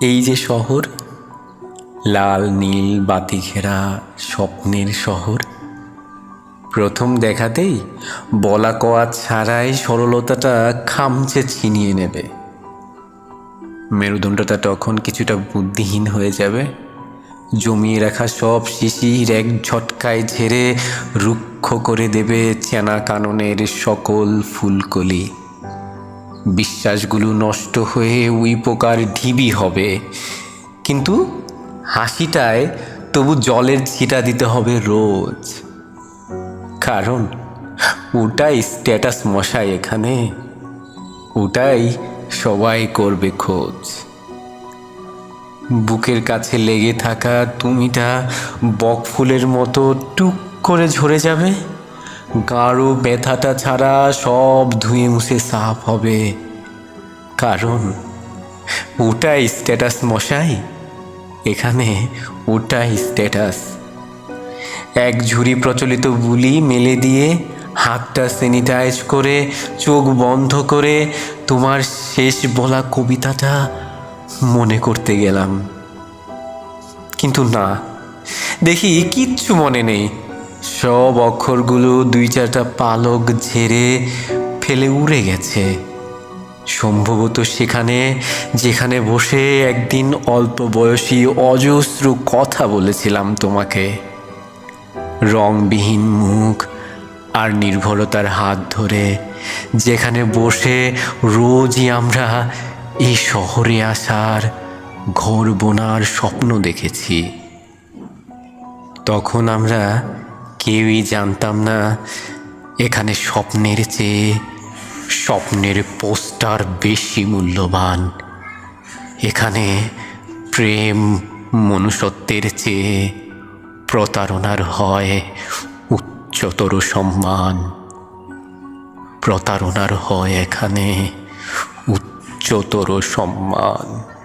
এই যে শহর, লাল, নীল বাতি ঘেরা স্বপ্নের শহর। প্রথম দেখাতেই বলা কওয়া ছাড়াই সরলতাটা খামচে ছিনিয়ে নেবে। মেরুদণ্ডটা তখন কিছুটা বুদ্ধিহীন হয়ে যাবে। জমিয়ে রাখা সব শিশির এক ঝটকায় ঝেড়ে রুক্ষ করে দেবে চেনা কাননের সকল ফুলকলি। বিশ্বাসগুলো নষ্ট হয়ে উই পোকার ঢিবি হবে। কিন্তু হাসিটায় তবু জলের ছিটা দিতে হবে রোজ। কারণ ওটাই স্ট্যাটাস মশাই এখানে। ওটাই সবাই করবে খোঁজ। বুকের কাছে লেগে থাকা তুমিটা বকফুলের মতো টুক করে ঝরে যাবে। গাঢ় ব্যথাটা ছাড়া সব ধুয়ে মুছে সাফ হবে। কারণ ওটাই স্ট্যাটাস মশাই। এখানে ওটাই স্ট্যাটাস। এক ঝুড়ি প্রচলিত বুলি মেলে দিয়ে হাতটা স্যানিটাইজ করে, চোখ বন্ধ করে তোমার শেষ বলা কবিতাটা মনে করতে গেলাম। কিন্তু না, দেখি কিচ্ছু মনে নেই। সব অক্ষরগুলো দুই চারটা পালক ঝেড়ে ফেলে উড়ে গেছে। সম্ভবত সেখানে, যেখানে বসে একদিন অল্প বয়সী অজস্র কথা বলেছিলাম তোমাকে। রংবিহীন মুখ আর নির্ভরতার হাত ধরে, যেখানে বসে রোজই আমরা এই শহরে আসার ঘর বোনার স্বপ্ন দেখেছি। তখন আমরা কেউই জানতাম না। এখানে স্বপ্নের চেয়ে স্বপ্নের পোস্টার বেশি মূল্যবান। এখানে প্রেম মনুষ্যত্বের চেয়ে প্রতারণার হয় উচ্চতর সম্মান। প্রতারণার হয় এখানে উচ্চতর সম্মান।